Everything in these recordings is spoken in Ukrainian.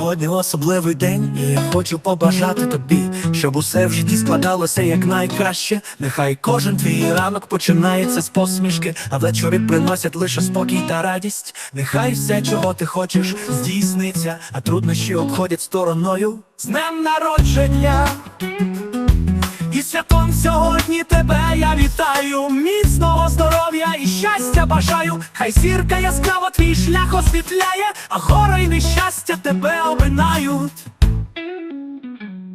Сьогодні особливий день, і я хочу побажати тобі, щоб усе в житті складалося як найкраще. Нехай кожен твій ранок починається з посмішки, а ввечері приносять лише спокій та радість. Нехай все, чого ти хочеш, здійсниться, а труднощі обходять стороною. З днем народження! І святом сьогодні тебе я вітаю, щастя бажаю. Хай зірка яскраво твій шлях освітляє, а гори й нещастя тебе обинають.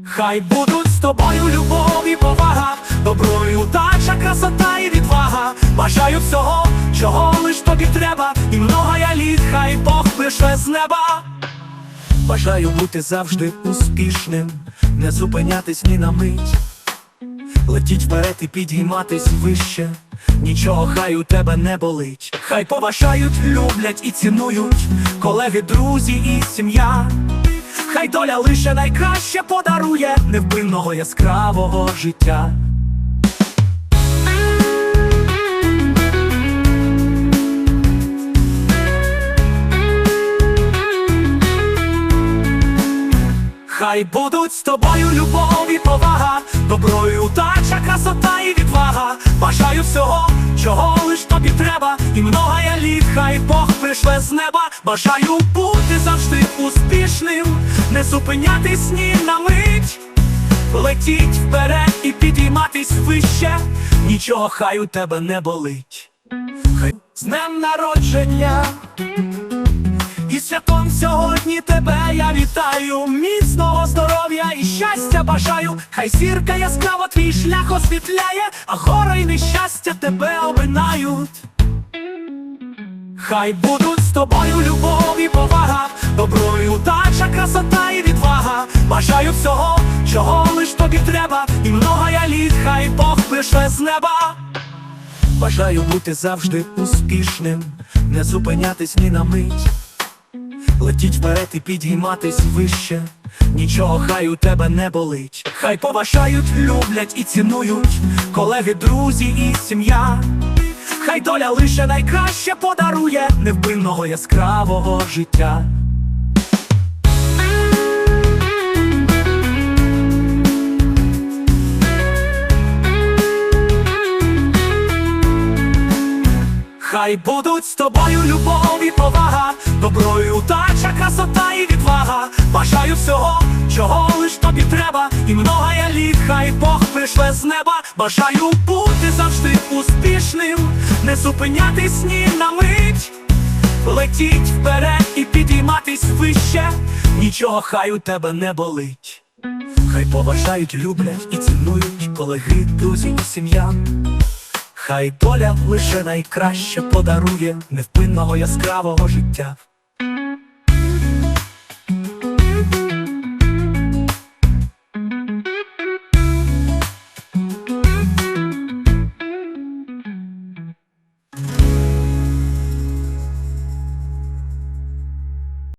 Хай будуть з тобою любов і повага, добро і удача, красота і відвага. Бажаю всього, чого лиш тобі треба, і много я літ, хай Бог пише з неба. Бажаю бути завжди успішним, не зупинятись ні на мить. Летіть вперед і підійматись вище, нічого хай у тебе не болить. Хай поважають, люблять і цінують колеги, друзі і сім'я. Хай доля лише найкраще подарує невпинного яскравого життя. Хай будуть з тобою любов і повага, добро і удача, красота і відвага. Бажаю всього, чого лиш тобі треба, і много я літ, хай Бог прийшле з неба. Бажаю бути завжди успішним, не зупинятись ні на мить. Летіть вперед і підійматись вище, нічого хай у тебе не болить. Хай з днем народження. Святом сьогодні тебе я вітаю, міцного здоров'я і щастя бажаю, хай зірка яскраво твій шлях освітляє, а гори й нещастя тебе обинають. Хай будуть з тобою любов і повага, добро і удача, красота і відвага. Бажаю всього, чого лиш тобі треба, і много я літ, хай Бог пише з неба. Бажаю бути завжди успішним, не зупинятись ні на мить. Летіть вперед і підійматись вище, нічого хай у тебе не болить. Хай поважають, люблять і цінують колеги, друзі і сім'я. Хай доля лише найкраще подарує невпинного яскравого життя. Хай будуть з тобою любов і повага, добро і удача, красота і відвага. Бажаю всього, чого лиш тобі треба, і много я літ, хай Бог прийшле з неба. Бажаю бути завжди успішним, не зупинятись ні на мить. Летіть вперед і підійматись вище, нічого хай у тебе не болить. Хай поважають, люблять і цінують колеги, друзі і сім'я. Хай доля лише найкраще подарує невпинного яскравого життя.